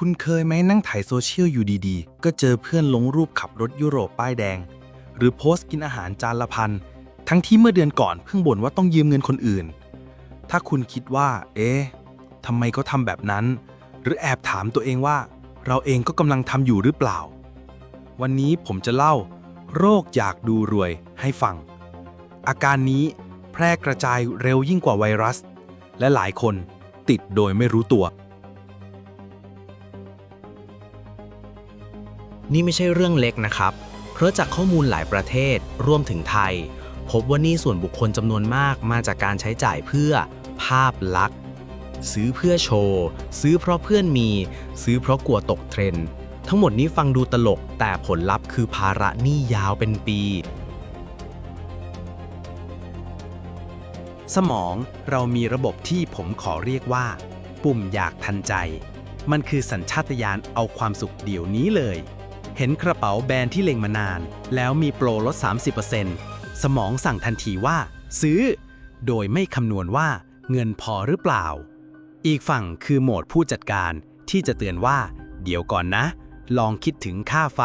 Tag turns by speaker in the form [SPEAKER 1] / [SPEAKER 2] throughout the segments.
[SPEAKER 1] คุณเคยไหมนั่งถ่ายโซเชียลอยู่ดีๆ ก็เจอเพื่อนลงรูปขับรถยุโรปป้ายแดง หรือโพสต์กินอาหารจานละพัน ทั้งที่เมื่อเดือนก่อนเพิ่งบ่นว่าต้องยืมเงินคนอื่น ถ้าคุณคิดว่า เอ๊ะทำไมเขาทำแบบนั้น หรือแอบถามตัวเองว่า เราเองก็กำลังทำอยู่หรือเปล่า วันนี้ผมจะเล่า โรคอยากดูรวยให้ฟัง อาการนี้แพร่กระจายเร็วยิ่งกว่าไวรัส และหลายคนติดโดยไม่รู้ตัว
[SPEAKER 2] นี่ไม่ใช่เรื่องเล็กนะครับ เพราะจากข้อมูลหลายประเทศรวมถึงไทย พบว่านี่ส่วนบุคคลจำนวนมากมาจากการใช้จ่ายเพื่อภาพลักษณ์ ซื้อเพื่อโชว์ ซื้อเพราะเพื่อนมี ซื้อเพราะกลัวตกเทรนด์ทั้งหมดนี้ฟังดูตลกแต่ผลลัพธ์คือภาระหนี้ยาวเป็นปี
[SPEAKER 1] สมองเรามีระบบที่ผมขอเรียกว่า ปุ่มอยากทันใจ มันคือสัญชาตญาณเอาความสุขเดี๋ยวนี้เลย เห็นกระเป๋าแบรนด์ที่เล็งมานาน แล้วมีโปรลด 30%สมองสั่งทันทีว่า ซื้อ โดยไม่คำนวณว่าเงินพอหรือเปล่า อีกฝั่งคือโหมดผู้จัดการที่จะเตือนว่า เดี๋ยวก่อนนะ ลองคิดถึงค่าไฟ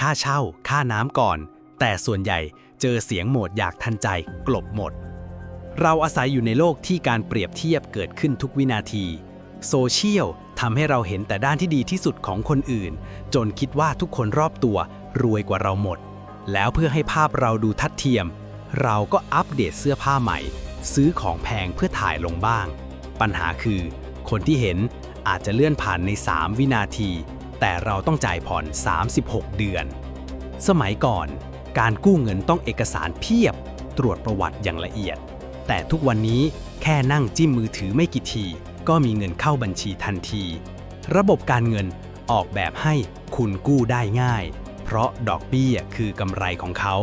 [SPEAKER 1] ค่าเช่า ค่าน้ำก่อน แต่ส่วนใหญ่เจอเสียงโหมดอยากทันใจ กลบหมด เราอาศัยอยู่ในโลกที่การเปรียบเทียบเกิดขึ้นทุกวินาที โซเชียล ทำให้เราเห็นแต่ด้านที่ดีที่สุดของคนอื่น จนคิดว่าทุกคนรอบตัวรวยกว่าเราหมด แล้วเพื่อให้ภาพเราดูทัดเทียม เราก็อัปเดตเสื้อผ้าใหม่ ซื้อของแพงเพื่อถ่ายลงบ้าง ปัญหาคือ คนที่เห็นอาจจะเลื่อนผ่านใน 3 วินาที แต่เราต้องจ่ายผ่อน 36 เดือน สมัยก่อน การกู้เงินต้องเอกสารเพียบ ตรวจประวัติอย่างละเอียด แต่ทุกวันนี้แค่นั่งจิ้มมือถือไม่กี่ที ก็มีเงินเข้าบัญชีทันที ระบบการเงินออกแบบให้คุณกู้ได้ง่าย เพราะดอกเบี้ยคือกำไรของเขา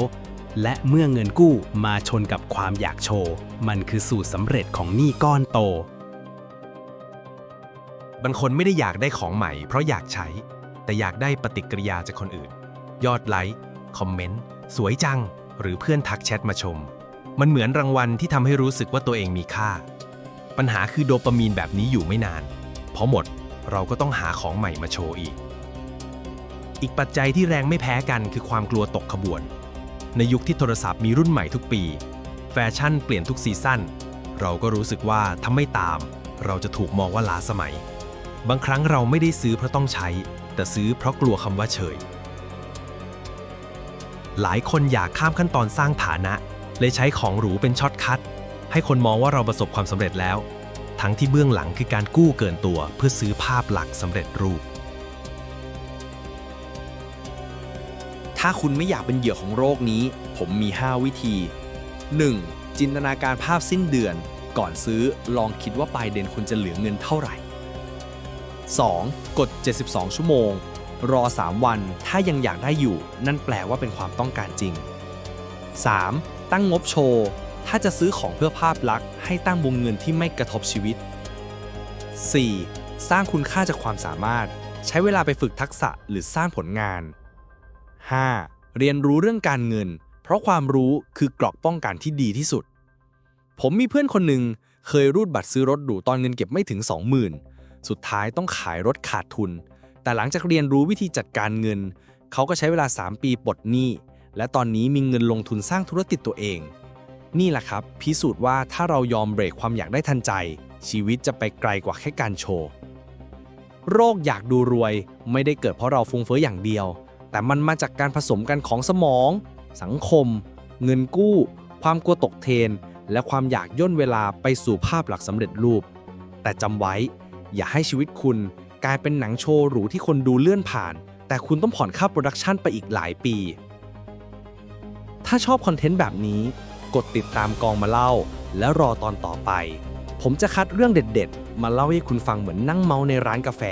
[SPEAKER 1] และเมื่อเงินกู้มาชนกับความอยากโชว์ มันคือสูตรสำเร็จของหนี้ก้อนโต
[SPEAKER 3] บางคนไม่ได้อยากได้ของใหม่เพราะอยากใช้ แต่อยากได้ปฏิกิริยาจากคนอื่น ยอดไลค์ คอมเมนต์ สวยจัง หรือเพื่อนทักแชทมาชม มันเหมือนรางวัลที่ทำให้รู้สึกว่าตัวเองมีค่า ปัญหาคือโดปามีนแบบนี้อยู่ไม่นานพอหมดเราก็ต้องหาของใหม่มาโชว์อีก อีกปัจจัยที่แรงไม่แพ้กันคือความกลัวตกขบวน ในยุคที่โทรศัพท์มีรุ่นใหม่ทุกปี แฟชั่นเปลี่ยนทุกซีซั่น เราก็รู้สึกว่าถ้าไม่ตาม เราจะถูกมองว่าล้าสมัย บางครั้งเราไม่ได้ซื้อเพราะต้องใช้ แต่ซื้อเพราะกลัวคำว่าเฉย หลายคนอยากข้ามขั้นตอนสร้างฐานะ เลยใช้ของหรูเป็นช็อตคัท ให้คนมองว่าเราประสบความสำเร็จแล้ว ทั้งที่เบื้องหลังคือการกู้เกินตัวเพื่อซื้อภาพหลักสำเร็จรูป
[SPEAKER 4] ถ้าคุณไม่อยากเป็นเหยื่อของโรคนี้ ผมมี 5 วิธี 1. จินตนาการภาพสิ้นเดือน ก่อนซื้อลองคิดว่าปลายเดือนคุณจะเหลือเงินเท่าไหร่ 2. กด 72 ชั่วโมง รอ 3 วัน ถ้ายังอยากได้อยู่ นั่นแปลว่าเป็นความต้องการจริง 3. ตั้งงบโชว์ ถ้าจะซื้อของเพื่อภาพลักษณ์ให้ตั้งวงเงินที่ไม่กระทบชีวิต 4. สร้างคุณค่าจากความสามารถ ใช้เวลาไปฝึกทักษะหรือสร้างผลงาน 5. เรียนรู้เรื่องการเงิน เพราะความรู้คือกรอกป้องกันที่ดีที่สุด ผมมีเพื่อนคนหนึ่งเคยรูดบัตรซื้อรถหรูตอนเงินเก็บไม่ถึง 20,000 สุดท้ายต้องขายรถขาดทุน แต่หลังจากเรียนรู้วิธีจัดการเงิน เขาก็ใช้เวลา 3 ปีปลดหนี้ และตอนนี้มีเงินลงทุนสร้างธุรกิจตัวเอง นี่แหละครับ พิสูจน์ว่าถ้าเรายอมเบรกความอยากได้ทันใจ ชีวิตจะไปไกลกว่าแค่การโชว์ โรคอยากดูรวยไม่ได้เกิดเพราะเราฟุ้งเฟ้ออย่างเดียว แต่มันมาจากการผสมกันของสมอง สังคม เงินกู้ ความกลัวตกเทรนและความอยากย่นเวลาไปสู่ภาพหลักสำเร็จรูป แต่จำไว้ อย่าให้ชีวิตคุณกลายเป็นหนังโชว์หรูที่คนดูเลื่อนผ่าน แต่คุณต้องผ่อนค่าโปรดักชันไปอีกหลายปี ถ้าชอบคอนเทนต์แบบนี้ กดติดตามกองมาเล่า แล้วรอตอนต่อไป ผมจะคัดเรื่องเด็ดๆ มาเล่าให้คุณฟังเหมือนนั่งเมาในร้านกาแฟ